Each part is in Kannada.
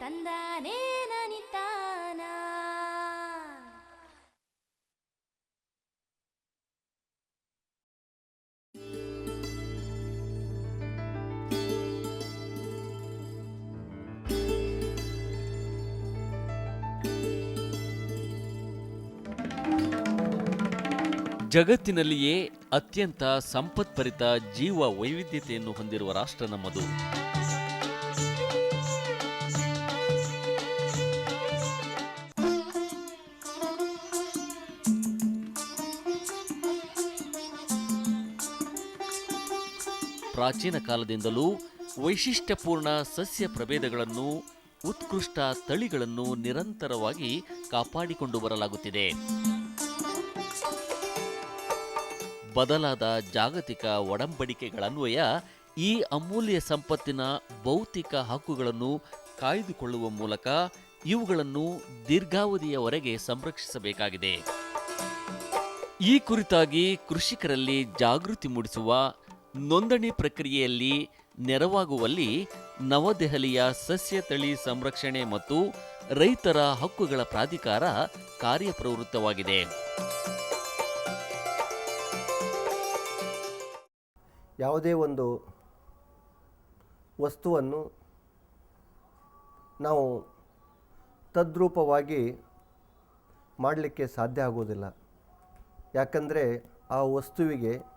ತಂದಾನೇ ನನಿತಾನ ಜಗತ್ತಿನಲ್ಲಿಯೇ ಅತ್ಯಂತ ಸಂಪತ್ಪರಿತ ಜೀವ ವೈವಿಧ್ಯತೆಯನ್ನು ಹೊಂದಿರುವ ರಾಷ್ಟ್ರ ನಮ್ಮದು. ಪ್ರಾಚೀನ ಕಾಲದಿಂದಲೂ ವೈಶಿಷ್ಟ್ಯಪೂರ್ಣ ಸಸ್ಯ ಪ್ರಭೇದಗಳನ್ನು, ಉತ್ಕೃಷ್ಟ ತಳಿಗಳನ್ನು ನಿರಂತರವಾಗಿ ಕಾಪಾಡಿಕೊಂಡು ಬರಲಾಗುತ್ತಿದೆ. ಬದಲಾದ ಜಾಗತಿಕ ಒಡಂಬಡಿಕೆಗಳನ್ವಯ ಈ ಅಮೂಲ್ಯ ಸಂಪತ್ತಿನ ಭೌತಿಕ ಹಕ್ಕುಗಳನ್ನು ಕಾಯ್ದುಕೊಳ್ಳುವ ಮೂಲಕ ಇವುಗಳನ್ನು ದೀರ್ಘಾವಧಿಯವರೆಗೆ ಸಂರಕ್ಷಿಸಬೇಕಾಗಿದೆ. ಈ ಕುರಿತಾಗಿ ಕೃಷಿಕರಲ್ಲಿ ಜಾಗೃತಿ ಮೂಡಿಸುವ ನೋಂದಣಿ ಪ್ರಕ್ರಿಯೆಯಲ್ಲಿ ನೆರವಾಗುವಲ್ಲಿ ನವದೆಹಲಿಯ ಸಸ್ಯ ತಳಿ ಸಂರಕ್ಷಣೆ ಮತ್ತು ರೈತರ ಹಕ್ಕುಗಳ ಪ್ರಾಧಿಕಾರ ಕಾರ್ಯಪ್ರವೃತ್ತವಾಗಿದೆ. ಯಾವುದೇ ಒಂದು ವಸ್ತುವನ್ನು ನಾವು ತದ್ರೂಪವಾಗಿ ಮಾಡಲಿಕ್ಕೆ ಸಾಧ್ಯ ಆಗೋದಿಲ್ಲ ಯಾಕಂದರೆ ಆ ವಸ್ತುವಿಗೆ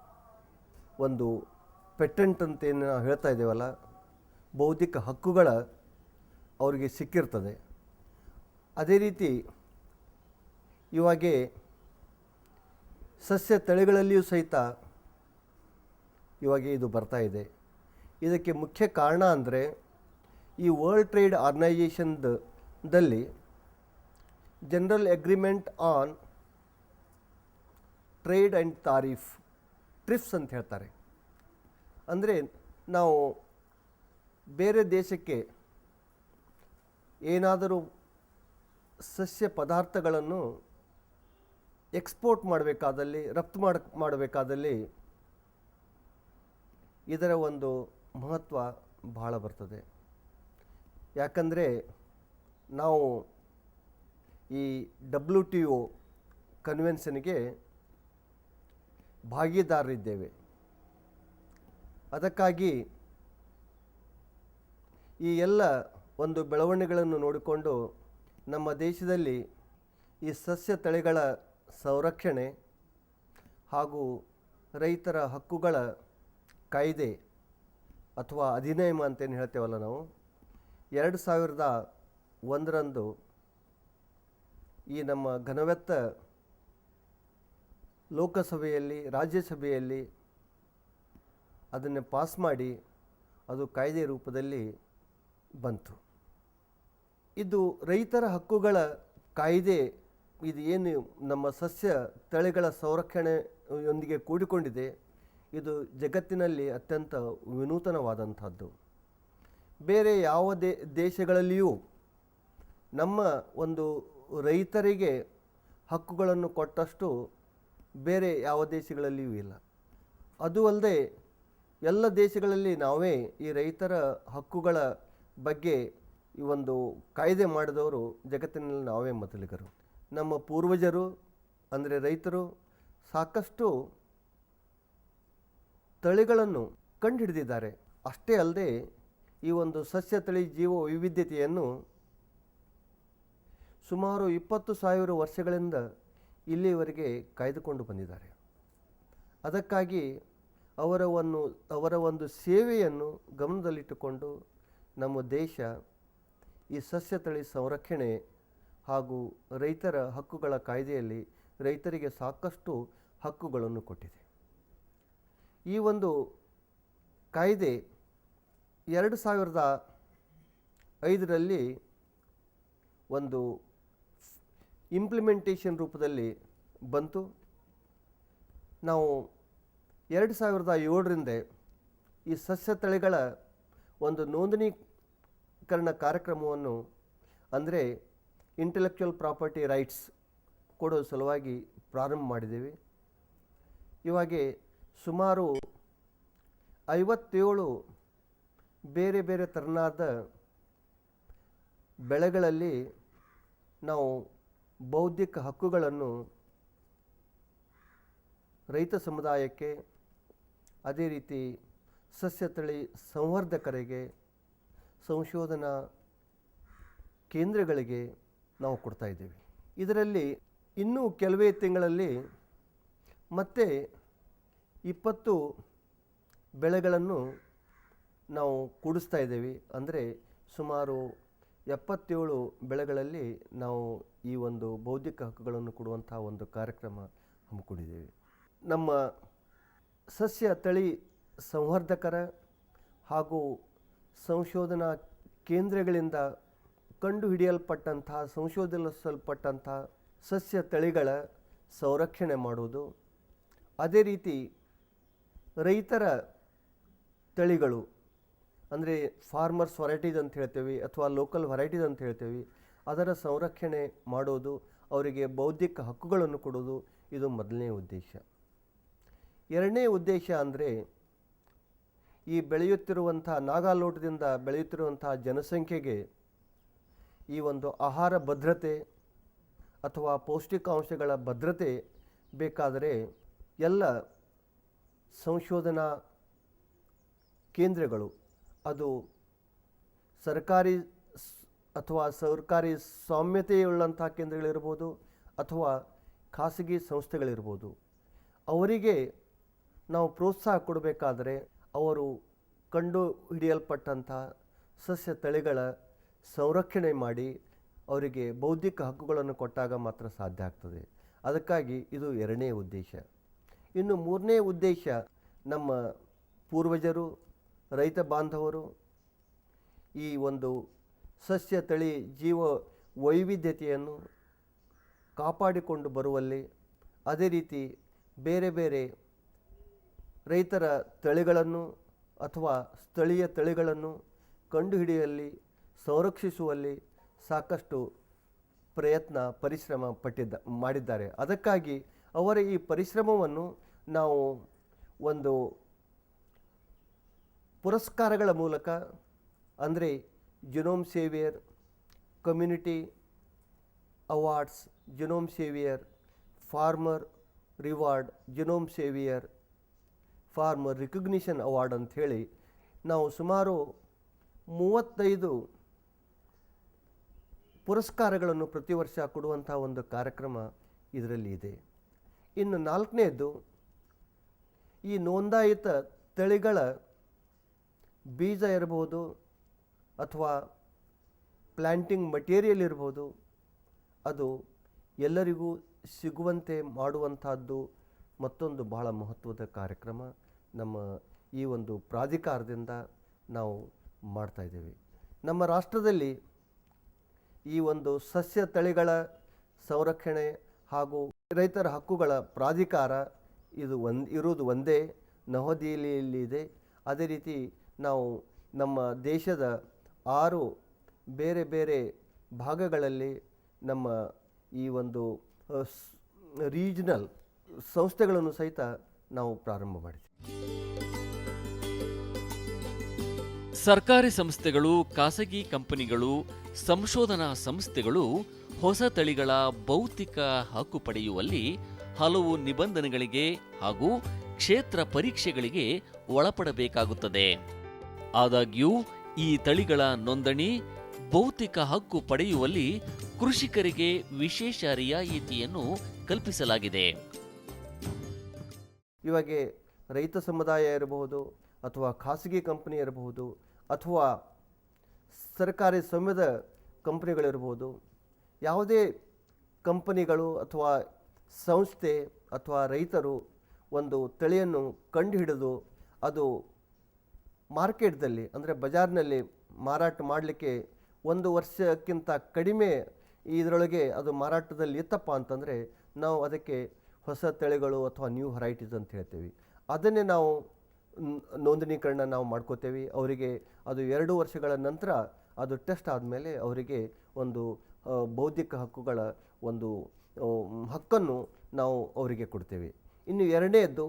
ಒಂದು ಪೆಟೆಂಟ್ ಅಂತ ಏನು ನಾವು ಹೇಳ್ತಾ ಇದ್ದೇವಲ್ಲ, ಬೌದ್ಧಿಕ ಹಕ್ಕುಗಳ ಅವರಿಗೆ ಸಿಕ್ಕಿರ್ತದೆ. ಅದೇ ರೀತಿ ಇವಾಗೆ ಸಸ್ಯ ತಳಿಗಳಲ್ಲಿಯೂ ಸಹಿತ ಇವಾಗ ಇದು ಬರ್ತಾ ಇದೆ. ಇದಕ್ಕೆ ಮುಖ್ಯ ಕಾರಣ ಅಂದರೆ, ಈ world trade ಆರ್ಗನೈಜೇಷನ್ದಲ್ಲಿ general agreement on trade and tariff TRIPS ಅಂತ ಹೇಳ್ತಾರೆ. ಅಂದರೆ ನಾವು ಬೇರೆ ದೇಶಕ್ಕೆ ಏನಾದರೂ ಸಸ್ಯ ಪದಾರ್ಥಗಳನ್ನು ಎಕ್ಸ್ಪೋರ್ಟ್ ಮಾಡಬೇಕಾದಲ್ಲಿ, ರಫ್ತು ಮಾಡ, ಮಾಡಬೇಕಾದಲ್ಲಿ ಇದರ ಒಂದು ಮಹತ್ವ ಬಹಳ ಬರ್ತದೆ. ಯಾಕಂದರೆ ನಾವು ಈ ಡಬ್ಲ್ಯೂ ಟಿ ಒ ಕನ್ವೆನ್ಷನ್ಗೆ ಭಾಗಿದಾರರಿದ್ದೇವೆ. ಅದಕ್ಕಾಗಿ ಈ ಎಲ್ಲ ಒಂದು ಬೆಳವಣಿಗೆಗಳನ್ನು ನೋಡಿಕೊಂಡು ನಮ್ಮ ದೇಶದಲ್ಲಿ ಈ ಸಸ್ಯ ತಳಿಗಳ ಸಂರಕ್ಷಣೆ ಹಾಗೂ ರೈತರ ಹಕ್ಕುಗಳ ಕಾಯ್ದೆ ಅಥವಾ ಅಧಿನಿಯಮ ಅಂತೇನು ಹೇಳ್ತೇವಲ್ಲ ನಾವು, ಎರಡು ಸಾವಿರದ ಒಂದರಂದು ಈ ನಮ್ಮ ಘನವೆತ್ತ ಲೋಕಸಭೆಯಲ್ಲಿ, ರಾಜ್ಯಸಭೆಯಲ್ಲಿ ಅದನ್ನು ಪಾಸ್ ಮಾಡಿ ಅದು ಕಾಯ್ದೆ ರೂಪದಲ್ಲಿ ಬಂತು. ಇದು ರೈತರ ಹಕ್ಕುಗಳ ಕಾಯ್ದೆ, ಇದು ಏನು ನಮ್ಮ ಸಸ್ಯ ತಳಿಗಳ ಸಂರಕ್ಷಣೆಯೊಂದಿಗೆ ಕೂಡಿಕೊಂಡಿದೆ, ಇದು ಜಗತ್ತಿನಲ್ಲಿ ಅತ್ಯಂತ ವಿನೂತನವಾದಂಥದ್ದು. ಬೇರೆ ಯಾವ ದೇ, ದೇಶಗಳಲ್ಲಿಯೂ ನಮ್ಮ ಒಂದು ರೈತರಿಗೆ ಹಕ್ಕುಗಳನ್ನು ಕೊಟ್ಟಷ್ಟು ಬೇರೆ ಯಾವ ದೇಶಗಳಲ್ಲಿಯೂ ಇಲ್ಲ. ಅದು ಅಲ್ಲದೆ ಎಲ್ಲ ದೇಶಗಳಲ್ಲಿ ನಾವೇ ಈ ರೈತರ ಹಕ್ಕುಗಳ ಬಗ್ಗೆ ಈ ಒಂದು ಕಾಯ್ದೆ ಮಾಡಿದವರು ಜಗತ್ತಿನಲ್ಲಿ ನಾವೇ ಮೊದಲಿಗರು. ನಮ್ಮ ಪೂರ್ವಜರು, ಅಂದರೆ ರೈತರು ಸಾಕಷ್ಟು ತಳಿಗಳನ್ನು ಕಂಡುಹಿಡಿದಿದ್ದಾರೆ. ಅಷ್ಟೇ ಅಲ್ಲದೆ ಈ ಒಂದು ಸಸ್ಯ, ತಳಿ, ಜೀವ ವೈವಿಧ್ಯತೆಯನ್ನು ಸುಮಾರು ಇಪ್ಪತ್ತು ಸಾವಿರ ವರ್ಷಗಳಿಂದ ಇಲ್ಲಿಯವರೆಗೆ ಕಾಯ್ದುಕೊಂಡು ಬಂದಿದ್ದಾರೆ. ಅದಕ್ಕಾಗಿ ಅವರ ಒಂದು ಅವರ ಒಂದು ಸೇವೆಯನ್ನು ಗಮನದಲ್ಲಿಟ್ಟುಕೊಂಡು ನಮ್ಮ ದೇಶ ಈ ಸಸ್ಯ ತಳಿ ಸಂರಕ್ಷಣೆ ಹಾಗೂ ರೈತರ ಹಕ್ಕುಗಳ ಕಾಯ್ದೆಯಲ್ಲಿ ರೈತರಿಗೆ ಸಾಕಷ್ಟು ಹಕ್ಕುಗಳನ್ನು ಕೊಟ್ಟಿದೆ. ಈ ಒಂದು ಕಾಯ್ದೆ ಎರಡು ಸಾವಿರದ ಐದರಲ್ಲಿ ಒಂದು ಇಂಪ್ಲಿಮೆಂಟೇಷನ್ ರೂಪದಲ್ಲಿ ಬಂತು. ನಾವು ಎರಡು ಸಾವಿರದ ಏಳರಿಂದ ಈ ಸಸ್ಯ ತಳಿಗಳ ಒಂದು ನೋಂದಣೀಕರಣ ಕಾರ್ಯಕ್ರಮವನ್ನು, ಅಂದರೆ ಇಂಟೆಲೆಕ್ಚುವಲ್ ಪ್ರಾಪರ್ಟಿ ರೈಟ್ಸ್ ಕೊಡೋ ಸಲುವಾಗಿ ಪ್ರಾರಂಭ ಮಾಡಿದ್ದೀವಿ. ಇವಾಗೆ ಸುಮಾರು ಐವತ್ತೇಳು ಬೇರೆ ಬೇರೆ ತೆರನಾದ ಬೆಳೆಗಳಲ್ಲಿ ನಾವು ಬೌದ್ಧಿಕ ಹಕ್ಕುಗಳನ್ನು ರೈತ ಸಮುದಾಯಕ್ಕೆ, ಅದೇ ರೀತಿ ಸಸ್ಯ ತಳಿ ಸಂವರ್ಧಕರಿಗೆ, ಸಂಶೋಧನಾ ಕೇಂದ್ರಗಳಿಗೆ ನಾವು ಕೊಡ್ತಾ ಇದ್ದೇವೆ. ಇದರಲ್ಲಿ ಇನ್ನೂ ಕೆಲವೇ ತಿಂಗಳಲ್ಲಿ ಮತ್ತೆ ಇಪ್ಪತ್ತು ಬೆಳೆಗಳನ್ನು ನಾವು ಕೂಡಿಸ್ತಾ ಇದ್ದೇವೆ. ಅಂದರೆ ಸುಮಾರು ಎಪ್ಪತ್ತೇಳು ಬೆಳೆಗಳಲ್ಲಿ ನಾವು ಈ ಒಂದು ಬೌದ್ಧಿಕ ಹಕ್ಕುಗಳನ್ನು ಕೊಡುವಂಥ ಒಂದು ಕಾರ್ಯಕ್ರಮ ಹಮ್ಮಿಕೊಂಡಿದ್ದೇವೆ ನಮ್ಮ ಸಸ್ಯ ತಳಿ ಸಂವರ್ಧಕರ ಹಾಗೂ ಸಂಶೋಧನಾ ಕೇಂದ್ರಗಳಿಂದ ಕಂಡುಹಿಡಿಯಲ್ಪಟ್ಟಂಥ, ಸಂಶೋಧಿಸಲ್ಪಟ್ಟಂಥ ಸಸ್ಯ ತಳಿಗಳ ಸಂರಕ್ಷಣೆ ಮಾಡುವುದು, ಅದೇ ರೀತಿ ರೈತರ ತಳಿಗಳು ಅಂದರೆ ಫಾರ್ಮರ್ಸ್ ವೆರೈಟೀಸ್ ಅಂತ ಹೇಳ್ತೇವೆ ಅಥವಾ ಲೋಕಲ್ ವೆರೈಟೀಸ್ ಅಂತ ಹೇಳ್ತೇವೆ, ಅದರ ಸಂರಕ್ಷಣೆ ಮಾಡೋದು, ಅವರಿಗೆ ಬೌದ್ಧಿಕ ಹಕ್ಕುಗಳನ್ನು ಕೊಡೋದು, ಇದು ಮೊದಲನೇ ಉದ್ದೇಶ. ಎರಡನೇ ಉದ್ದೇಶ ಅಂದರೆ, ಈ ಬೆಳೆಯುತ್ತಿರುವಂಥ ನಾಗಾಲೋಟದಿಂದ ಬೆಳೆಯುತ್ತಿರುವಂಥ ಜನಸಂಖ್ಯೆಗೆ ಈ ಒಂದು ಆಹಾರ ಭದ್ರತೆ ಅಥವಾ ಪೌಷ್ಟಿಕಾಂಶಗಳ ಭದ್ರತೆ ಬೇಕಾದರೆ ಎಲ್ಲ ಸಂಶೋಧನಾ ಕೇಂದ್ರಗಳು ಅದು ಸರ್ಕಾರಿ ಅಥವಾ ಸರ್ಕಾರಿ ಸಾಮ್ಯತೆಯುಳ್ಳಂಥ ಕೇಂದ್ರಗಳಿರ್ಬೋದು ಅಥವಾ ಖಾಸಗಿ ಸಂಸ್ಥೆಗಳಿರ್ಬೋದು. ಅವರಿಗೆ ನಾವು ಪ್ರೋತ್ಸಾಹ ಕೊಡಬೇಕಾದರೆ ಅವರು ಕಂಡು ಹಿಡಿಯಲ್ಪಟ್ಟಂಥ ಸಸ್ಯ ತಳಿಗಳ ಸಂರಕ್ಷಣೆ ಮಾಡಿ ಅವರಿಗೆ ಬೌದ್ಧಿಕ ಹಕ್ಕುಗಳನ್ನು ಕೊಟ್ಟಾಗ ಮಾತ್ರ ಸಾಧ್ಯ ಆಗ್ತದೆ. ಅದಕ್ಕಾಗಿ ಇದು ಎರಡನೇ ಉದ್ದೇಶ. ಇನ್ನು ಮೂರನೇ ಉದ್ದೇಶ ನಮ್ಮ ಪೂರ್ವಜರು ರೈತ ಬಾಂಧವರು, ಈ ಒಂದು ಸಸ್ಯ ತಳಿ ಜೀವ ವೈವಿಧ್ಯತೆಯನ್ನು ಕಾಪಾಡಿಕೊಂಡು ಬರುವಲ್ಲಿ ಅದೇ ರೀತಿ ಬೇರೆ ಬೇರೆ ರೈತರ ತಳಿಗಳನ್ನು ಅಥವಾ ಸ್ಥಳೀಯ ತಳಿಗಳನ್ನು ಕಂಡುಹಿಡಿಯಲ್ಲಿ ಸಂರಕ್ಷಿಸುವಲ್ಲಿ ಸಾಕಷ್ಟು ಪ್ರಯತ್ನ, ಪರಿಶ್ರಮ ಪಟ್ಟಿದ್ದ, ಮಾಡಿದ್ದಾರೆ. ಅದಕ್ಕಾಗಿ ಅವರ ಈ ಪರಿಶ್ರಮವನ್ನು ನಾವು ಒಂದು ಪುರಸ್ಕಾರಗಳ ಮೂಲಕ ಅಂದರೆ genome saviour community awards genome saviour farmer reward genome saviour farmer recognition award ಅಂಥೇಳಿ ನಾವು ಸುಮಾರು ಮೂವತ್ತೈದು ಪುರಸ್ಕಾರಗಳನ್ನು ಪ್ರತಿ ವರ್ಷ ಕೊಡುವಂಥ ಒಂದು ಕಾರ್ಯಕ್ರಮ ಇದರಲ್ಲಿ ಇದೆ. ಇನ್ನು ನಾಲ್ಕನೇದು ಈ ನೋಂದಾಯಿತ ತಳಿಗಳ ಬೀಜ ಇರಬಹುದು ಅಥವಾ ಪ್ಲ್ಯಾಂಟಿಂಗ್ ಮಟೀರಿಯಲ್ ಇರ್ಬೋದು, ಅದು ಎಲ್ಲರಿಗೂ ಸಿಗುವಂತೆ ಮಾಡುವಂಥದ್ದು ಮತ್ತೊಂದು ಬಹಳ ಮಹತ್ವದ ಕಾರ್ಯಕ್ರಮ ನಮ್ಮ ಈ ಒಂದು ಪ್ರಾಧಿಕಾರದಿಂದ ನಾವು ಮಾಡ್ತಾಯಿದ್ದೇವೆ ನಮ್ಮ ರಾಷ್ಟ್ರದಲ್ಲಿ ಈ ಒಂದು ಸಸ್ಯ ತಳಿಗಳ ಸಂರಕ್ಷಣೆ ಹಾಗೂ ರೈತರ ಹಕ್ಕುಗಳ ಪ್ರಾಧಿಕಾರ ಇದು ಒಂದು, ಇರುವುದು ಒಂದೇ, ನವದೆಹಲಿಯಲ್ಲಿ ಇದೆ. ಅದೇ ರೀತಿ ನಾವು ನಮ್ಮ ದೇಶದ ಆರು ಬೇರೆ ಬೇರೆ ಭಾಗಗಳಲ್ಲಿ ನಮ್ಮ ಈ ಒಂದು ರೀಜನಲ್ ಸಂಸ್ಥೆಗಳನ್ನು ಸಹಿತ ನಾವು ಪ್ರಾರಂಭ ಮಾಡಿದ್ವಿ. ಸರ್ಕಾರಿ ಸಂಸ್ಥೆಗಳು, ಖಾಸಗಿ ಕಂಪನಿಗಳು, ಸಂಶೋಧನಾ ಸಂಸ್ಥೆಗಳು ಹೊಸ ತಳಿಗಳ ಭೌತಿಕ ಹಕ್ಕು ಪಡೆಯುವಲ್ಲಿ ಹಲವು ನಿಬಂಧನೆಗಳಿಗೆ ಹಾಗೂ ಕ್ಷೇತ್ರ ಪರೀಕ್ಷೆಗಳಿಗೆ ಒಳಪಡಬೇಕಾಗುತ್ತದೆ. ಆದಾಗ್ಯೂ, ಈ ತಳಿಗಳ ನೋಂದಣಿ ಭೌತಿಕ ಹಕ್ಕು ಪಡೆಯುವಲ್ಲಿ ಕೃಷಿಕರಿಗೆ ವಿಶೇಷ ರಿಯಾಯಿತಿಯನ್ನು ಕಲ್ಪಿಸಲಾಗಿದೆ. ಇವಾಗ ರೈತ ಸಮುದಾಯ ಇರಬಹುದು ಅಥವಾ ಖಾಸಗಿ ಕಂಪನಿ ಇರಬಹುದು ಅಥವಾ ಸರ್ಕಾರಿ ಸ್ವಾಮ್ಯದ ಕಂಪನಿಗಳಿರ್ಬೋದು ಯಾವುದೇ ಕಂಪನಿಗಳು ಅಥವಾ ಸಂಸ್ಥೆ ಅಥವಾ ರೈತರು ಒಂದು ತಳಿಯನ್ನು ಕಂಡುಹಿಡಿದು ಅದು ಮಾರ್ಕೆಟ್ದಲ್ಲಿ, ಅಂದರೆ ಬಜಾರ್ನಲ್ಲಿ ಮಾರಾಟ ಮಾಡಲಿಕ್ಕೆ ಒಂದು ವರ್ಷಕ್ಕಿಂತ ಕಡಿಮೆ ಇದರೊಳಗೆ ಅದು ಮಾರಾಟದಲ್ಲಿ ಇತ್ತಪ್ಪ ಅಂತಂದರೆ ನಾವು ಅದಕ್ಕೆ ಹೊಸ ತಳಿಗಳು ಅಥವಾ ನ್ಯೂ ವೆರೈಟೀಸ್ ಅಂತ ಹೇಳ್ತೀವಿ. ಅದನ್ನೇ ನಾವು ನೋಂದಣೀಕರಣ ನಾವು ಮಾಡ್ಕೋತೇವೆ. ಅವರಿಗೆ ಅದು ಎರಡು ವರ್ಷಗಳ ನಂತರ ಅದು ಟೆಸ್ಟ್ ಆದಮೇಲೆ ಅವರಿಗೆ ಒಂದು ಬೌದ್ಧಿಕ ಹಕ್ಕುಗಳ ಒಂದು ಹಕ್ಕನ್ನು ನಾವು ಅವರಿಗೆ ಕೊಡ್ತೇವೆ. ಇನ್ನು ಎರಡನೇದ್ದು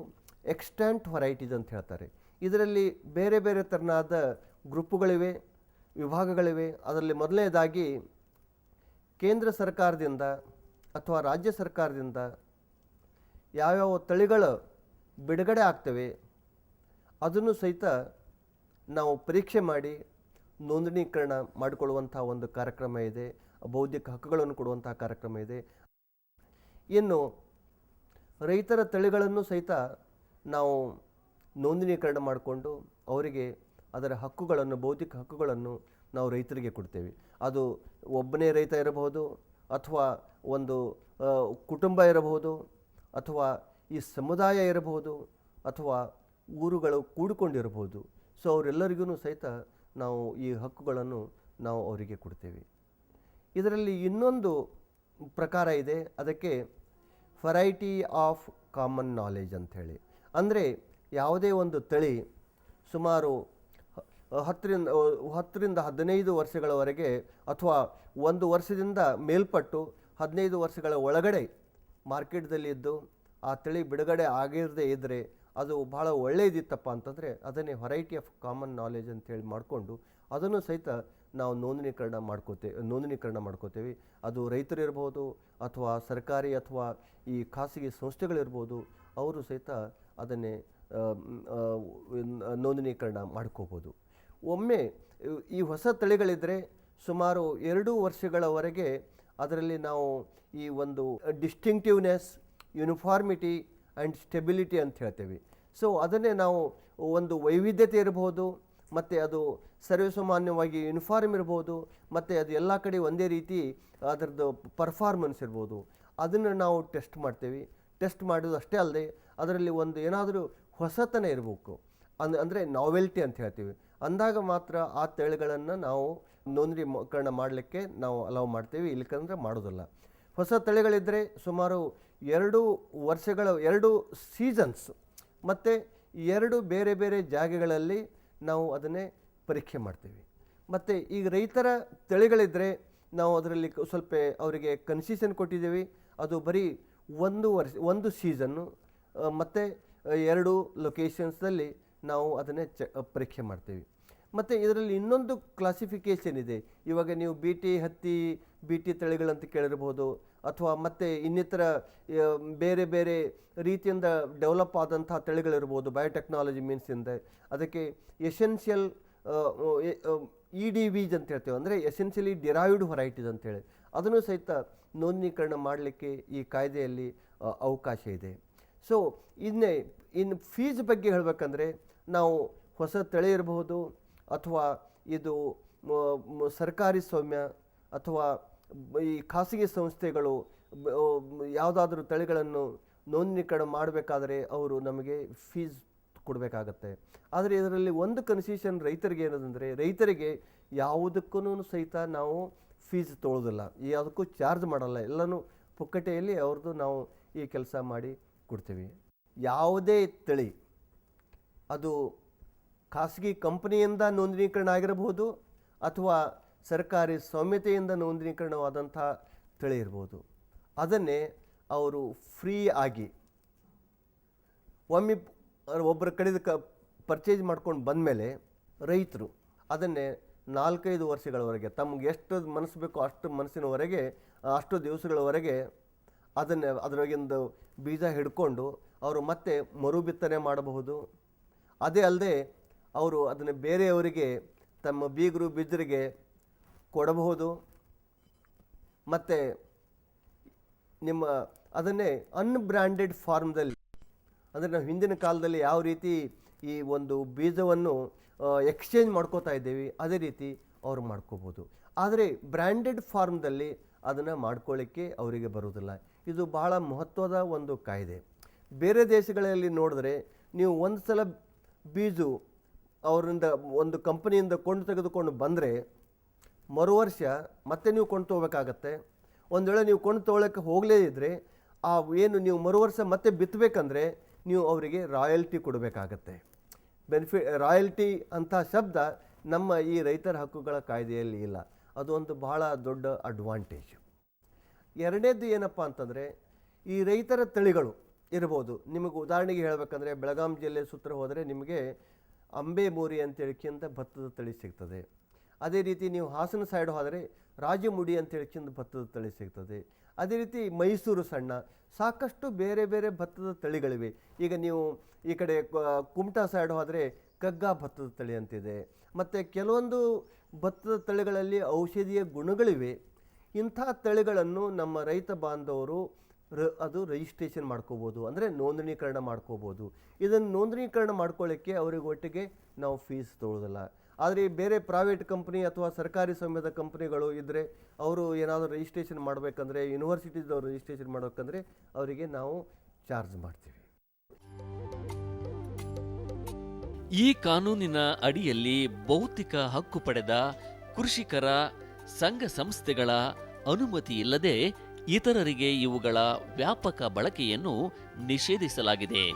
ಎಕ್ಸ್ಟ್ಯಾಂಟ್ ವೆರೈಟೀಸ್ ಅಂತ ಹೇಳ್ತಾರೆ. ಇದರಲ್ಲಿ ಬೇರೆ ಬೇರೆ ಥರನಾದ ಗ್ರೂಪುಗಳಿವೆ, ವಿಭಾಗಗಳಿವೆ. ಅದರಲ್ಲಿ ಮೊದಲನೇದಾಗಿ ಕೇಂದ್ರ ಸರ್ಕಾರದಿಂದ ಅಥವಾ ರಾಜ್ಯ ಸರ್ಕಾರದಿಂದ ಯಾವ್ಯಾವ ತಳಿಗಳು ಬಿಡುಗಡೆ ಆಗ್ತವೆ, ಅದನ್ನು ಸಹಿತ ನಾವು ಪರೀಕ್ಷೆ ಮಾಡಿ ನೋಂದಣೀಕರಣ ಮಾಡಿಕೊಳ್ಳುವಂಥ ಒಂದು ಕಾರ್ಯಕ್ರಮ ಇದೆ, ಬೌದ್ಧಿಕ ಹಕ್ಕುಗಳನ್ನು ಕೊಡುವಂಥ ಕಾರ್ಯಕ್ರಮ ಇದೆ. ಇನ್ನು ರೈತರ ತಳಿಗಳನ್ನು ಸಹಿತ ನಾವು ನೋಂದಣೀಕರಣ ಮಾಡಿಕೊಂಡು ಅವರಿಗೆ ಅದರ ಹಕ್ಕುಗಳನ್ನು, ಬೌದ್ಧಿಕ ಹಕ್ಕುಗಳನ್ನು ನಾವು ರೈತರಿಗೆ ಕೊಡ್ತೇವೆ. ಅದು ಒಬ್ಬನೇ ರೈತ ಇರಬಹುದು ಅಥವಾ ಒಂದು ಕುಟುಂಬ ಇರಬಹುದು ಅಥವಾ ಈ ಸಮುದಾಯ ಇರಬಹುದು ಅಥವಾ ಊರುಗಳು ಕೂಡಿಕೊಂಡಿರಬಹುದು. ಸೊ ಅವರೆಲ್ಲರಿಗೂ ಸಹಿತ ನಾವು ಈ ಹಕ್ಕುಗಳನ್ನು ನಾವು ಅವರಿಗೆ ಕೊಡ್ತೇವೆ. ಇದರಲ್ಲಿ ಇನ್ನೊಂದು ಪ್ರಕಾರ ಇದೆ. ಅದಕ್ಕೆ ವೆರೈಟಿ ಆಫ್ ಕಾಮನ್ ನಾಲೆಜ್ ಅಂಥೇಳಿ. ಅಂದರೆ ಯಾವುದೇ ಒಂದು ತಳಿ ಸುಮಾರು ಹತ್ತರಿಂದ ಹತ್ತರಿಂದ ಹದಿನೈದು ವರ್ಷಗಳವರೆಗೆ ಅಥವಾ ಒಂದು ವರ್ಷದಿಂದ ಮೇಲ್ಪಟ್ಟು ಹದಿನೈದು ವರ್ಷಗಳ ಒಳಗಡೆ ಮಾರ್ಕೆಟ್ದಲ್ಲಿ ಇದ್ದು ಆ ತಳಿ ಬಿಡುಗಡೆ ಆಗಿರದೇ ಇದ್ದರೆ ಅದು ಭಾಳ ಒಳ್ಳೆಯದಿತ್ತಪ್ಪ ಅಂತಂದರೆ ಅದನ್ನೇ ವೆರೈಟಿ ಆಫ್ ಕಾಮನ್ ನಾಲೆಜ್ ಅಂತೇಳಿ ಮಾಡಿಕೊಂಡು ಅದನ್ನು ಸಹಿತ ನಾವು ನೋಂದಣೀಕರಣ ಮಾಡ್ಕೋತೇವೆ ನೋಂದಣೀಕರಣ ಮಾಡ್ಕೋತೇವೆ. ಅದು ರೈತರಿರ್ಬೋದು ಅಥವಾ ಸರ್ಕಾರಿ ಅಥವಾ ಈ ಖಾಸಗಿ ಸಂಸ್ಥೆಗಳಿರ್ಬೋದು, ಅವರು ಸಹಿತ ಅದನ್ನೇ ನೋಂದಣೀಕರಣ ಮಾಡ್ಕೋಬೋದು. ಒಮ್ಮೆ ಈ ಹೊಸ ತಳಿಗಳಿದ್ದರೆ ಸುಮಾರು ಎರಡು ವರ್ಷಗಳವರೆಗೆ ಅದರಲ್ಲಿ ನಾವು ಈ ಒಂದು ಡಿಸ್ಟಿಂಕ್ಟಿವ್ನೆಸ್, ಯೂನಿಫಾರ್ಮಿಟಿ ಆ್ಯಂಡ್ ಸ್ಟೆಬಿಲಿಟಿ ಅಂತ ಹೇಳ್ತೇವೆ. ಸೊ, ಅದನ್ನೇ ನಾವು ಒಂದು ವೈವಿಧ್ಯತೆ ಇರಬಹುದು ಮತ್ತು ಅದು ಸರ್ವೇಸಾಮಾನ್ಯವಾಗಿ ಯೂನಿಫಾರ್ಮ್ ಇರ್ಬೋದು, ಮತ್ತು ಅದು ಎಲ್ಲ ಕಡೆ ಒಂದೇ ರೀತಿ ಅದರದ್ದು ಪರ್ಫಾರ್ಮೆನ್ಸ್ ಇರ್ಬೋದು. ಅದನ್ನು ನಾವು ಟೆಸ್ಟ್ ಮಾಡ್ತೇವೆ. ಟೆಸ್ಟ್ ಮಾಡೋದು ಅಷ್ಟೇ ಅಲ್ಲದೆ, ಅದರಲ್ಲಿ ಒಂದು ಏನಾದರೂ ಹೊಸತನ ಇರಬೇಕು. ಅಂದ್, ಅಂದರೆ ನಾವೆಲ್ಟಿ ಅಂತ ಹೇಳ್ತೀವಿ. ಅಂದಾಗ ಮಾತ್ರ ಆ ತಳಿಗಳನ್ನು ನಾವು ನೋಂದಣೀಕರಣ ಮಾಡಲಿಕ್ಕೆ ನಾವು ಅಲೌ ಮಾಡ್ತೀವಿ. ಇಲ್ಲಕಂದ್ರೆ ಮಾಡೋದಿಲ್ಲ. ಹೊಸ ತಳಿಗಳಿದ್ದರೆ ಸುಮಾರು ಎರಡು ವರ್ಷಗಳ, ಎರಡು ಸೀಸನ್ಸ್ ಮತ್ತು ಎರಡು ಬೇರೆ ಬೇರೆ ಜಾಗಗಳಲ್ಲಿ ನಾವು ಅದನ್ನೇ ಪರೀಕ್ಷೆ ಮಾಡ್ತೀವಿ. ಮತ್ತು ಈಗ ರೈತರ ತಳಿಗಳಿದ್ದರೆ ನಾವು ಅದರಲ್ಲಿ ಸ್ವಲ್ಪ ಅವರಿಗೆ ಕನ್ಸಿಷನ್ ಕೊಟ್ಟಿದ್ದೀವಿ. ಅದು ಬರೀ ಒಂದು ವರ್ಷ, ಒಂದು ಸೀಸನ್ನು ಮತ್ತು ಎರಡು ಲೊಕೇಶನ್ಸ್ನಲ್ಲಿ ನಾವು ಅದನ್ನೇ ಚ ಪರೀಕ್ಷೆ ಮಾಡ್ತೀವಿ. ಮತ್ತು ಇದರಲ್ಲಿ ಇನ್ನೊಂದು ಕ್ಲಾಸಿಫಿಕೇಷನ್ ಇದೆ. ಇವಾಗ ನೀವು ಬಿ ಟಿ ಹತ್ತಿ ಬಿ ಟಿ ತಳಿಗಳಂತ ಕೇಳಿರ್ಬೋದು, ಅಥವಾ ಮತ್ತು ಇನ್ನಿತರ ಬೇರೆ ಬೇರೆ ರೀತಿಯಿಂದ ಡೆವಲಪ್ ಆದಂಥ ತಳಿಗಳಿರ್ಬೋದು ಬಯೋಟೆಕ್ನಾಲಜಿ ಮೀನ್ಸಿಂದ ಅದಕ್ಕೆ ಎಸೆನ್ಷಿಯಲ್ ಇ ಡಿ ವಿಜ್ ಅಂತ ಹೇಳ್ತೇವೆ. ಅಂದರೆ ಎಸೆನ್ಷಿಯಲಿ ಡಿರೈವ್ಡ್ ಹೊರೈಟೀಸ್ ಅಂತೇಳಿ. ಅದನ್ನು ಸಹಿತ ನೋಂದಣೀಕರಣ ಮಾಡಲಿಕ್ಕೆ ಈ ಕಾಯ್ದೆಯಲ್ಲಿ ಅವಕಾಶ ಇದೆ. ಸೊ ಇನ್ನೇ ಇನ್ನು ಫೀಸ್ ಬಗ್ಗೆ ಹೇಳಬೇಕಂದ್ರೆ ನಾವು ಹೊಸ ತಳಿ ಇರಬಹುದು ಅಥವಾ ಇದು ಸರ್ಕಾರಿ ಸ್ವಾಮ್ಯ ಅಥವಾ ಈ ಖಾಸಗಿ ಸಂಸ್ಥೆಗಳು ಯಾವುದಾದ್ರೂ ತಳಿಗಳನ್ನು ನೋಂದಣೀಕರಣ ಮಾಡಬೇಕಾದ್ರೆ ಅವರು ನಮಗೆ ಫೀಸ್ ಕೊಡಬೇಕಾಗತ್ತೆ. ಆದರೆ ಇದರಲ್ಲಿ ಒಂದು ಕನ್ಸೆಷನ್ ರೈತರಿಗೆ ಏನದಂದರೆ ರೈತರಿಗೆ ಯಾವುದಕ್ಕೂ ಸಹಿತ ನಾವು ಫೀಸ್ ತೊಗೊಳೋದಿಲ್ಲ ಯಾವುದಕ್ಕೂ ಚಾರ್ಜ್ ಮಾಡಲ್ಲ. ಎಲ್ಲನೂ ಪುಕ್ಕಟೆಯಲ್ಲಿ ಅವ್ರದ್ದು ನಾವು ಈ ಕೆಲಸ ಮಾಡಿ ಕೊಡ್ತೀವಿ. ಯಾವುದೇ ತಳಿ, ಅದು ಖಾಸಗಿ ಕಂಪನಿಯಿಂದ ನೋಂದಣೀಕರಣ ಆಗಿರಬಹುದು ಅಥವಾ ಸರ್ಕಾರಿ ಸ್ವಾಮ್ಯತೆಯಿಂದ ನೋಂದಣೀಕರಣವಾದಂಥ ತಳಿ ಇರ್ಬೋದು. ಅದನ್ನೇ ಅವರು ಫ್ರೀ ಆಗಿ ಒಮ್ಮೆ ಒಬ್ಬರ ಕಡೆದ ಕ ಪರ್ಚೇಸ್ ಮಾಡ್ಕೊಂಡು ಬಂದಮೇಲೆ ರೈತರು ಅದನ್ನೇ ನಾಲ್ಕೈದು ವರ್ಷಗಳವರೆಗೆ ತಮಗೆ ಎಷ್ಟು ಮನಸ್ಸು ಬೇಕೋ ಅಷ್ಟು ಮನಸ್ಸಿನವರೆಗೆ ಅಷ್ಟು ದಿವಸಗಳವರೆಗೆ ಅದನ್ನು ಅದರೊಳಗಿಂದು ಬೀಜ ಹಿಡ್ಕೊಂಡು ಅವರು ಮತ್ತೆ ಮರು ಬಿತ್ತನೆ ಮಾಡಬಹುದು. ಅದೇ ಅಲ್ಲದೆ ಅವರು ಅದನ್ನು ಬೇರೆಯವರಿಗೆ, ತಮ್ಮ ಬೀಗರು ಬೀಜರಿಗೆ ಕೊಡಬಹುದು. ಮತ್ತು ನಿಮ್ಮ ಅದನ್ನೇ ಅನ್ಬ್ರ್ಯಾಂಡೆಡ್ ಫಾರ್ಮ್ದಲ್ಲಿ ಅಂದರೆ ನಾವು ಹಿಂದಿನ ಕಾಲದಲ್ಲಿ ಯಾವ ರೀತಿ ಈ ಒಂದು ಬೀಜವನ್ನು ಎಕ್ಸ್ಚೇಂಜ್ ಮಾಡ್ಕೋತಾ ಇದ್ದೀವಿ, ಅದೇ ರೀತಿ ಅವರು ಮಾಡ್ಕೋಬೋದು. ಆದರೆ ಬ್ರ್ಯಾಂಡೆಡ್ ಫಾರ್ಮ್ದಲ್ಲಿ ಅದನ್ನು ಮಾಡ್ಕೊಳ್ಳಿಕ್ಕೆ ಅವರಿಗೆ ಬರುವುದಿಲ್ಲ. ಇದು ಬಹಳ ಮಹತ್ವದ ಒಂದು ಕಾಯ್ದೆ. ಬೇರೆ ದೇಶಗಳಲ್ಲಿ ನೋಡಿದ್ರೆ ನೀವು ಒಂದು ಸಲ ಬೀಜು ಅವರಿಂದ ಒಂದು ಕಂಪನಿಯಿಂದ ಕೊಂಡು ತೆಗೆದುಕೊಂಡು ಬಂದರೆ ಮರು ವರ್ಷ ಮತ್ತೆ ನೀವು ಕೊಂಡು ತೊಗೋಬೇಕಾಗತ್ತೆ. ಒಂದು ವೇಳೆ ನೀವು ಕೊಂಡು ತೊಗೊಳಕ್ಕೆ ಹೋಗಲೇ ಇದ್ದರೆ ಆ ಏನು ನೀವು ಮರು ವರ್ಷ ಮತ್ತೆ ಬಿತ್ತಬೇಕಂದ್ರೆ ನೀವು ಅವರಿಗೆ ರಾಯಲ್ಟಿ ಕೊಡಬೇಕಾಗತ್ತೆ. ಬೆನಿಫಿ, ರಾಯಲ್ಟಿ ಅಂತ ಶಬ್ದ ನಮ್ಮ ಈ ರೈತರ ಹಕ್ಕುಗಳ ಕಾಯ್ದೆಯಲ್ಲಿ ಇಲ್ಲ. ಅದು ಒಂದು ಬಹಳ ದೊಡ್ಡ ಅಡ್ವಾಂಟೇಜ್. ಎರಡನೇದು ಏನಪ್ಪ ಅಂತಂದರೆ ಈ ರೈತರ ತಳಿಗಳು ಇರ್ಬೋದು. ನಿಮಗೆ ಉದಾಹರಣೆಗೆ ಹೇಳಬೇಕಂದ್ರೆ ಬೆಳಗಾಂ ಜಿಲ್ಲೆ ಸುತ್ತ ಹೋದರೆ ನಿಮಗೆ ಅಂಬೆ ಮೋರಿ ಅಂತೇಳಿಕೆಂತ ಭತ್ತದ ತಳಿ ಸಿಗ್ತದೆ. ಅದೇ ರೀತಿ ನೀವು ಹಾಸನ ಸೈಡ್ ಹೋದರೆ ರಾಜಮುಡಿ ಅಂತ ಹೇಳ್ಕೊಂಡು ಭತ್ತದ ತಳಿ ಸಿಗ್ತದೆ. ಅದೇ ರೀತಿ ಮೈಸೂರು ಸಣ್ಣ ಸಾಕಷ್ಟು ಬೇರೆ ಬೇರೆ ಭತ್ತದ ತಳಿಗಳಿವೆ. ಈಗ ನೀವು ಈ ಕಡೆ ಕುಮಟಾ ಸೈಡ್ ಹೋದರೆ ಕಗ್ಗಾ ಭತ್ತದ ತಳಿ ಅಂತಿದೆ. ಮತ್ತು ಕೆಲವೊಂದು ಭತ್ತದ ತಳಿಗಳಲ್ಲಿ ಔಷಧೀಯ ಗುಣಗಳಿವೆ. ಇಂಥ ತಳಿಗಳನ್ನು ನಮ್ಮ ರೈತ ಬಾಂಧವರು ರ, ಅದು ರಿಜಿಸ್ಟ್ರೇಷನ್ ಮಾಡ್ಕೋಬೋದು. ಅಂದರೆ ನೋಂದಣೀಕರಣ ಮಾಡ್ಕೋಬೋದು. ಇದನ್ನು ನೋಂದಣೀಕರಣ ಮಾಡ್ಕೊಳ್ಳೋಕ್ಕೆ ಅವ್ರಿಗೆ ಒಟ್ಟಿಗೆ ನಾವು ಫೀಸ್ ತೊಗೊಳ್ಳೋದಿಲ್ಲ ಆದರೆ ಬೇರೆ ಪ್ರೈವೇಟ್ ಕಂಪ್ನಿ ಅಥವಾ ಸರ್ಕಾರಿ ಸ್ವಾಮ್ಯದ ಕಂಪ್ನಿಗಳು ಇದ್ದರೆ ಅವರು ಏನಾದರೂ ರಿಜಿಸ್ಟ್ರೇಷನ್ ಮಾಡಬೇಕಂದ್ರೆ ಯೂನಿವರ್ಸಿಟಿದವ್ರು ರಿಜಿಸ್ಟ್ರೇಷನ್ ಮಾಡಬೇಕಂದ್ರೆ ಅವರಿಗೆ ನಾವು ಚಾರ್ಜ್ ಮಾಡ್ತೀವಿ. ಈ ಕಾನೂನಿನ ಅಡಿಯಲ್ಲಿ ಭೌತಿಕ ಹಕ್ಕು ಪಡೆದ ಕೃಷಿಕರ, ಸಂಘ ಸಂಸ್ಥೆಗಳ ಅನುಮತಿ ಇಲ್ಲದೆ ಇತರರಿಗೆ ಇವುಗಳ ವ್ಯಾಪಕ ಬಳಕೆಯನ್ನು ನಿಷೇಧಿಸಲಾಗಿದೆ.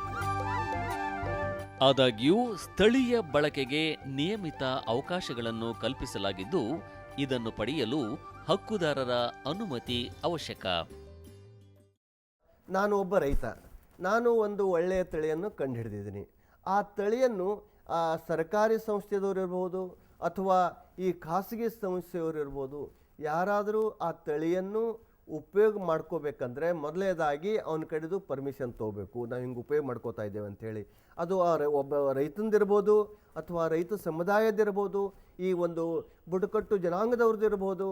ಆದಾಗ್ಯೂ, ಸ್ಥಳೀಯ ಬಳಕೆಗೆ ನಿಯಮಿತ ಅವಕಾಶಗಳನ್ನು ಕಲ್ಪಿಸಲಾಗಿದ್ದು, ಇದನ್ನು ಪಡೆಯಲು ಹಕ್ಕುದಾರರ ಅನುಮತಿ ಅವಶ್ಯಕ. ನಾನು ಒಬ್ಬ ರೈತ. ನಾನು ಒಂದು ಒಳ್ಳೆಯ ತಳಿಯನ್ನು ಕಂಡುಹಿಡಿದಿದ್ದೀನಿ. ಆ ತಳಿಯನ್ನು, ಆ ಸರ್ಕಾರಿ ಸಂಸ್ಥೆಯವರಿರ್ಬೋದು ಅಥವಾ ಈ ಖಾಸಗಿ ಸಂಸ್ಥೆಯವರಿರ್ಬೋದು ಯಾರಾದರೂ ಆ ತಳಿಯನ್ನು ಉಪಯೋಗ ಮಾಡ್ಕೋಬೇಕಂದ್ರೆ ಮೊದಲನೇದಾಗಿ ಅವನ ಕಡೆದು ಪರ್ಮಿಷನ್ ತೊಗೋಬೇಕು. ನಾವು ಹಿಂಗೆ ಉಪಯೋಗ ಮಾಡ್ಕೋತಾ ಇದ್ದೇವೆ ಅಂಥೇಳಿ ಅದು ಆ ಒಬ್ಬ ರೈತಂದಿರ್ಬೋದು ಅಥವಾ ರೈತ ಸಮುದಾಯದಿರ್ಬೋದು ಈ ಒಂದು ಬುಡಕಟ್ಟು ಜನಾಂಗದವ್ರದ್ದಿರ್ಬೋದು.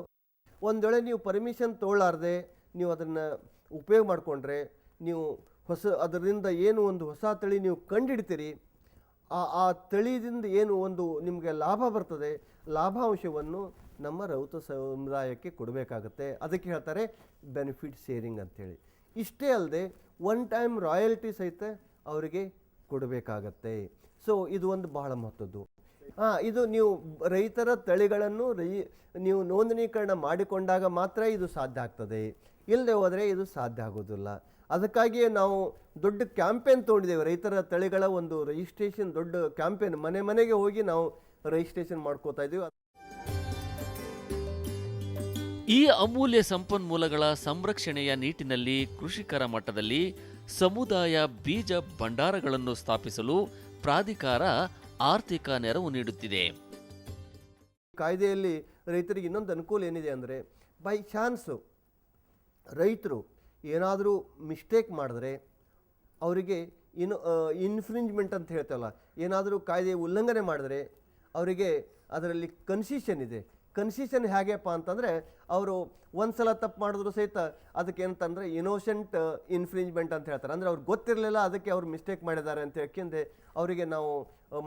ಒಂದು ವೇಳೆ ನೀವು ಪರ್ಮಿಷನ್ ತೊಗೊಳ್ಳಾರ್ದೆ ನೀವು ಅದನ್ನು ಉಪಯೋಗ ಮಾಡಿಕೊಂಡ್ರೆ ನೀವು ಹೊಸ, ಅದರಿಂದ ಏನು ಒಂದು ಹೊಸ ತಳಿ ನೀವು ಕಂಡುಹಿಡ್ತೀರಿ ಆ ಆ ತಳಿದಿಂದ ಏನು ಒಂದು ನಿಮಗೆ ಲಾಭ ಬರ್ತದೆ, ಲಾಭಾಂಶವನ್ನು ನಮ್ಮ ರೌತ ಸಮುದಾಯಕ್ಕೆ ಕೊಡಬೇಕಾಗತ್ತೆ. ಅದಕ್ಕೆ ಹೇಳ್ತಾರೆ ಬೆನಿಫಿಟ್ ಶೇರಿಂಗ್ ಅಂಥೇಳಿ. ಇಷ್ಟೇ ಅಲ್ಲದೆ ಒನ್ ಟೈಮ್ ರಾಯಲ್ಟಿ ಸಹಿತ ಅವರಿಗೆ ಕೊಡಬೇಕಾಗತ್ತೆ. ಸೊ ಇದು ಒಂದು ಬಹಳ ಮಹತ್ವದ್ದು. ಹಾಂ, ಇದು ನೀವು ರೈತರ ತಳಿಗಳನ್ನು ರೈ, ನೀವು ನೋಂದಣೀಕರಣ ಮಾಡಿಕೊಂಡಾಗ ಮಾತ್ರ ಇದು ಸಾಧ್ಯ ಆಗ್ತದೆ. ಇಲ್ಲದೆ ಹೋದರೆ ಇದು ಸಾಧ್ಯ ಆಗೋದಿಲ್ಲ. ಅದಕ್ಕಾಗಿಯೇ ನಾವು ದೊಡ್ಡ ಕ್ಯಾಂಪೇನ್ ತೊಗೊಂಡಿದ್ದೇವೆ. ರೈತರ ತಳಿಗಳ ಒಂದು ರಿಜಿಸ್ಟ್ರೇಷನ್ ದೊಡ್ಡ ಕ್ಯಾಂಪೇನ್ ಮನೆ ಮನೆಗೆ ಹೋಗಿ ನಾವು ರಿಜಿಸ್ಟ್ರೇಷನ್ ಮಾಡ್ಕೋತಾ ಇದ್ದೀವಿ. ಈ ಅಮೂಲ್ಯ ಸಂಪನ್ಮೂಲಗಳ ಸಂರಕ್ಷಣೆಯ ನಿಟ್ಟಿನಲ್ಲಿ ಕೃಷಿಕರ ಮಟ್ಟದಲ್ಲಿ ಸಮುದಾಯ ಬೀಜ ಭಂಡಾರಗಳನ್ನು ಸ್ಥಾಪಿಸಲು ಪ್ರಾಧಿಕಾರ ಆರ್ಥಿಕ ನೆರವು ನೀಡುತ್ತಿದೆ. ಕಾಯ್ದೆಯಲ್ಲಿ ರೈತರಿಗೆ ಇನ್ನೊಂದು ಅನುಕೂಲ ಏನಿದೆ ಅಂದರೆ ಬೈ ಚಾನ್ಸು ರೈತರು ಏನಾದರೂ ಮಿಸ್ಟೇಕ್ ಮಾಡಿದ್ರೆ ಅವರಿಗೆ ಇನ್ನು ಇನ್ಫ್ರಿಂಜ್ಮೆಂಟ್ ಅಂತ ಹೇಳ್ತೇವಲ್ಲ, ಏನಾದರೂ ಕಾಯ್ದೆ ಉಲ್ಲಂಘನೆ ಮಾಡಿದ್ರೆ ಅವರಿಗೆ ಅದರಲ್ಲಿ ಕನ್ಸಿಷನ್ ಇದೆ. ಕನ್ಸಿಷನ್ ಹೇಗೆಪ್ಪ ಅಂತಂದರೆ, ಅವರು ಒಂದು ಸಲ ತಪ್ಪು ಮಾಡಿದ್ರು ಸಹಿತ ಅದಕ್ಕೆ ಏನಂತಂದರೆ ಇನೋಸೆಂಟ್ ಇನ್ಫ್ರಿಂಜ್ಮೆಂಟ್ ಅಂತ ಹೇಳ್ತಾರೆ. ಅಂದರೆ ಅವ್ರಿಗೆ ಗೊತ್ತಿರಲಿಲ್ಲ, ಅದಕ್ಕೆ ಅವ್ರು ಮಿಸ್ಟೇಕ್ ಮಾಡಿದ್ದಾರೆ ಅಂತ ಹೇಳ್ಕೆಂದೆ ಅವರಿಗೆ ನಾವು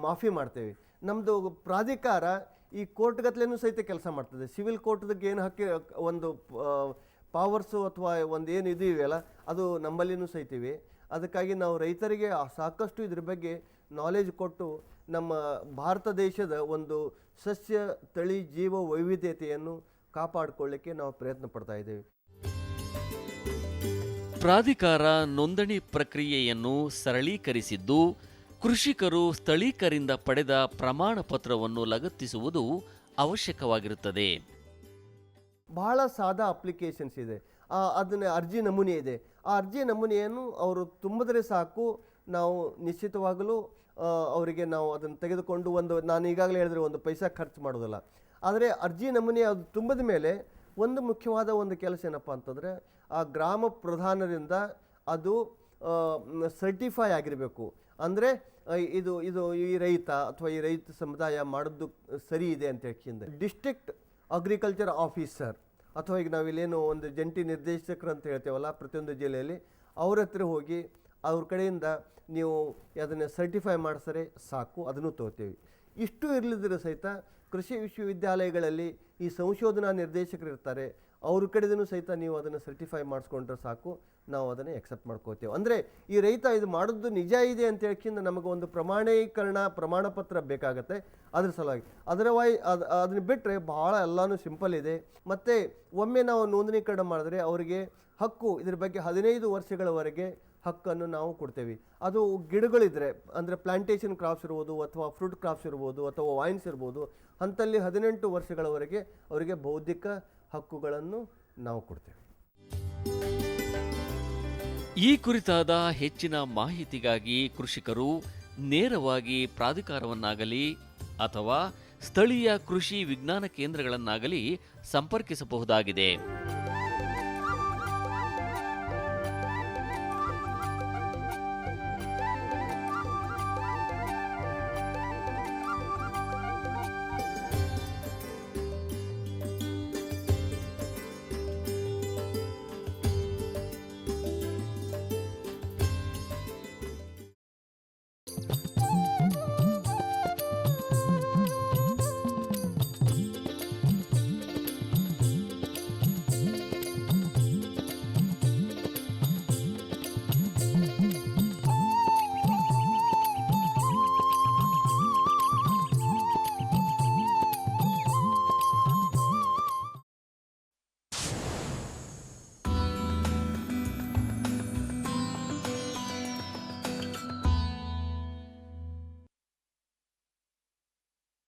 ಮಾಫಿ ಮಾಡ್ತೇವೆ. ನಮ್ಮದು ಪ್ರಾಧಿಕಾರ ಈ ಕೋರ್ಟ್ಗತ್ಲೆನೂ ಸಹಿತ ಕೆಲಸ ಮಾಡ್ತದೆ. ಸಿವಿಲ್ ಕೋರ್ಟ್ದಕ್ಕೆ ಏನು ಹಕ್ಕಿ ಒಂದು ಪವರ್ಸು ಅಥವಾ ಒಂದು ಏನು ಇದು ಇವೆಯಲ್ಲ, ಅದು ನಮ್ಮಲ್ಲಿನೂ ಸಹಿತೀವಿ ಅದಕ್ಕಾಗಿ ನಾವು ರೈತರಿಗೆ ಸಾಕಷ್ಟು ಇದ್ರ ಬಗ್ಗೆ ನಾಲೆಜ್ ಕೊಟ್ಟು ನಮ್ಮ ಭಾರತ ದೇಶದ ಒಂದು ಸಸ್ಯ ತಳಿ ಜೀವ ವೈವಿಧ್ಯತೆಯನ್ನು ಕಾಪಾಡಿಕೊಳ್ಳಿಕ್ಕೆ ನಾವು ಪ್ರಯತ್ನ ಪಡ್ತಾ ಇದ್ದೇವೆ. ಪ್ರಾಧಿಕಾರ ನೋಂದಣಿ ಪ್ರಕ್ರಿಯೆಯನ್ನು ಸರಳೀಕರಿಸಿದ್ದು ಕೃಷಿಕರು ಸ್ಥಳೀಕರಿಂದ ಪಡೆದ ಪ್ರಮಾಣ ಪತ್ರವನ್ನು ಲಗತ್ತಿಸುವುದು ಅವಶ್ಯಕವಾಗಿರುತ್ತದೆ. ಬಹಳ ಸಾದಾ ಅಪ್ಲಿಕೇಶನ್ಸ್ ಇದೆ. ಆ, ಅದನ್ನ ಅರ್ಜಿ ನಮೂನೆ ಇದೆ. ಆ ಅರ್ಜಿ ನಮೂನೆಯನ್ನು ಅವರು ತುಂಬಿದ್ರೆ ಸಾಕು. ನಾವು ನಿಶ್ಚಿತವಾಗಲೂ ಅವರಿಗೆ ನಾವು ಅದನ್ನು ತೆಗೆದುಕೊಂಡು ಒಂದು, ನಾನು ಈಗಾಗಲೇ ಹೇಳಿದ್ರೆ ಒಂದು ಪೈಸಾ ಖರ್ಚು ಮಾಡೋದಿಲ್ಲ. ಆದರೆ ಅರ್ಜಿ ನಮೂನೆ ಅದು ತುಂಬಿದ ಮೇಲೆ ಒಂದು ಮುಖ್ಯವಾದ ಒಂದು ಕೆಲಸ ಏನಪ್ಪ ಅಂತಂದರೆ ಆ ಗ್ರಾಮ ಪ್ರಧಾನರಿಂದ ಅದು ಸರ್ಟಿಫೈ ಆಗಿರಬೇಕು. ಅಂದರೆ ಇದು ಇದು ಈ ರೈತ ಅಥವಾ ಈ ರೈತ ಸಮುದಾಯ ಮಾಡೋದು ಸರಿ ಇದೆ ಅಂತ ಹೇಳ್ಕಿಂದ ಡಿಸ್ಟ್ರಿಕ್ಟ್ ಅಗ್ರಿಕಲ್ಚರ್ ಆಫೀಸರ್ ಅಥವಾ ಈಗ ನಾವಿಲ್ಲೇನು ಒಂದು ಜಂಟಿ ನಿರ್ದೇಶಕರು ಅಂತ ಹೇಳ್ತೇವಲ್ಲ ಪ್ರತಿಯೊಂದು ಜಿಲ್ಲೆಯಲ್ಲಿ, ಅವ್ರ ಹತ್ರ ಹೋಗಿ ಅವ್ರ ಕಡೆಯಿಂದ ನೀವು ಅದನ್ನು ಸರ್ಟಿಫೈ ಮಾಡಿಸರೆ ಸಾಕು, ಅದನ್ನು ತಗೋತೀವಿ. ಇಷ್ಟು ಇರಲಿದ್ರೆ ಸಹಿತ ಕೃಷಿ ವಿಶ್ವವಿದ್ಯಾಲಯಗಳಲ್ಲಿ ಈ ಸಂಶೋಧನಾ ನಿರ್ದೇಶಕರು ಇರ್ತಾರೆ, ಅವ್ರ ಕಡೆದೂ ಸಹಿತ ನೀವು ಅದನ್ನು ಸರ್ಟಿಫೈ ಮಾಡಿಸ್ಕೊಂಡ್ರೆ ಸಾಕು, ನಾವು ಅದನ್ನು ಎಕ್ಸೆಪ್ಟ್ ಮಾಡ್ಕೋತೇವೆ ಅಂದರೆ ಈ ರೈತ ಇದು ಮಾಡೋದು ನಿಜ ಇದೆ ಅಂತ ಹೇಳ್ಕಿಂದ ನಮಗೆ ಒಂದು ಪ್ರಮಾಣೀಕರಣ ಪ್ರಮಾಣ ಪತ್ರ ಬೇಕಾಗತ್ತೆ, ಅದ್ರ ಸಲುವಾಗಿ. ಅದರ್ವೈ ಅದು, ಅದನ್ನ ಬಿಟ್ಟರೆ ಭಾಳ ಎಲ್ಲನೂ ಸಿಂಪಲ್ ಇದೆ. ಮತ್ತು ಒಮ್ಮೆ ನಾವು ನೋಂದಣೀಕರಣ ಮಾಡಿದ್ರೆ ಅವರಿಗೆ ಹಕ್ಕು ಇದ್ರ ಬಗ್ಗೆ ಹದಿನೈದು ವರ್ಷಗಳವರೆಗೆ ಹಕ್ಕನ್ನು ನಾವು ಕೊಡ್ತೇವೆ. ಅದು ಗಿಡಗಳಿದ್ರೆ, ಅಂದರೆ ಪ್ಲಾಂಟೇಷನ್ ಕ್ರಾಪ್ಸ್ ಇರ್ಬೋದು ಅಥವಾ ಫ್ರೂಟ್ ಕ್ರಾಪ್ಸ್ ಇರ್ಬೋದು ಅಥವಾ ವೈನ್ಸ್ ಇರ್ಬೋದು, ಅಂಥಲ್ಲಿ ಹದಿನೆಂಟು ವರ್ಷಗಳವರೆಗೆ ಅವರಿಗೆ ಬೌದ್ಧಿಕ ಹಕ್ಕುಗಳನ್ನು ನಾವು ಕೊಡ್ತೇವೆ. ಈ ಕುರಿತಾದ ಹೆಚ್ಚಿನ ಮಾಹಿತಿಗಾಗಿ ಕೃಷಿಕರು ನೇರವಾಗಿ ಪ್ರಾಧಿಕಾರವನ್ನಾಗಲಿ ಅಥವಾ ಸ್ಥಳೀಯ ಕೃಷಿ ವಿಜ್ಞಾನ ಕೇಂದ್ರಗಳನ್ನಾಗಲಿ ಸಂಪರ್ಕಿಸಬಹುದಾಗಿದೆ.